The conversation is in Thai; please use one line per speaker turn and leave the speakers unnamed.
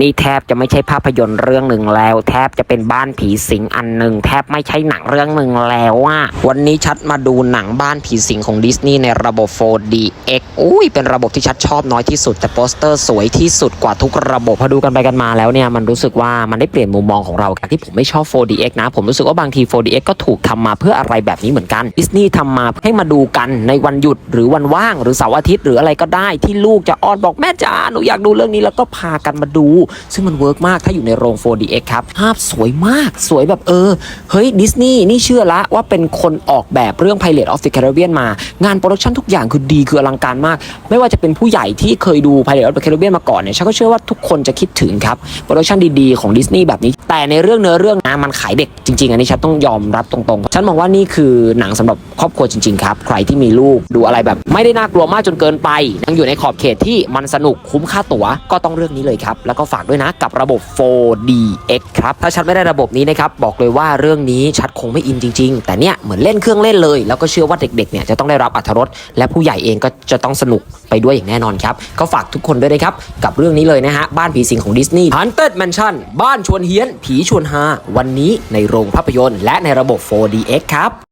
นี่แทบจะไม่ใช่ภาพยนตร์เรื่องหนึ่งแล้ว แทบจะเป็นบ้านผีสิงอันหนึ่งแทบไม่ใช่หนังเรื่องหนึ่งแล้วอะวันนี้ชัดมาดูหนังบ้านผีสิงของดิสนีย์ในระบบ 4DX อุ้ยเป็นระบบที่ชัดชอบน้อยที่สุด แต่โปสเตอร์สวยที่สุดกว่าทุกระบบพอดูกันไปกันมาแล้วเนี่ยมันรู้สึกว่ามันได้เปลี่ยนมุมมองของเราจากที่ผมไม่ชอบ 4DX นะ ผมรู้สึกว่าบางที 4DX ก็ถูกทำมาเพื่ออะไรแบบนี้เหมือนกันดิสนีย์ทำมาให้มาดูกันในวันหยุดหรือวันว่าง หรือเสาร์อาทิตย์หรืออะไรก็ได้ที่ลูกจะอ้อนบอกแม่จ๋าหนูอยากดูเรื่องนี้แล้วก็พากันมาดูซึ่งมันเวิร์กมากถ้าอยู่ในโรง 4DX ครับ ภาพสวยมากสวยแบบเออ เฮ้ย ดิสนีย์นี่เชื่อละว่าเป็นคนออกแบบเรื่อง Pirate of the Caribbean มา งานโปรดักชันทุกอย่างคือดีคืออลังการมาก ไม่ว่าจะเป็นผู้ใหญ่ที่เคยดู Pirate of the Caribbean มาก่อนเนี่ยฉันก็เชื่อว่าทุกคนจะคิดถึงครับโปรดักชันดีๆของดิสนีย์แบบนี้ แต่ในเรื่องเนื้อเรื่องนะมันขายเด็กจริง ๆ อันนี้ฉันต้องยอมรับตรงๆ ฉันมองว่านี่คือหนังสำหรับครอบครัวจริงๆครับใครที่มีลูกดูอะไรแบบไม่ได้น่ากลัวมากจนเกินไปยังอยู่ในขอบเขตที่มันสนุกคุ้มค่าตั๋วก็ต้องเรื่องนี้เลยครับแล้วก็ฝากด้วยนะกับระบบ 4DX ครับถ้าชัดไม่ได้ระบบนี้นะครับบอกเลยว่าเรื่องนี้ชัดคงไม่อินจริง ๆ แต่เนี่ยเหมือนเล่นเครื่องเล่นเลย แล้วก็เชื่อว่าเด็กๆเนี่ยจะต้องได้รับอรรถรสและผู้ใหญ่เองก็จะต้องสนุกไปด้วยอย่างแน่นอนครับก็ฝากทุกคนด้วยนะครับกับเรื่องนี้เลยนะฮะบ้านผีสิงของดิสนีย์ Haunted Mansion บ้านชวนเฮี้ยน ผีชวนฮาวันนี้ในโรงภาพยนตร์ และในระบบ 4DX ครับ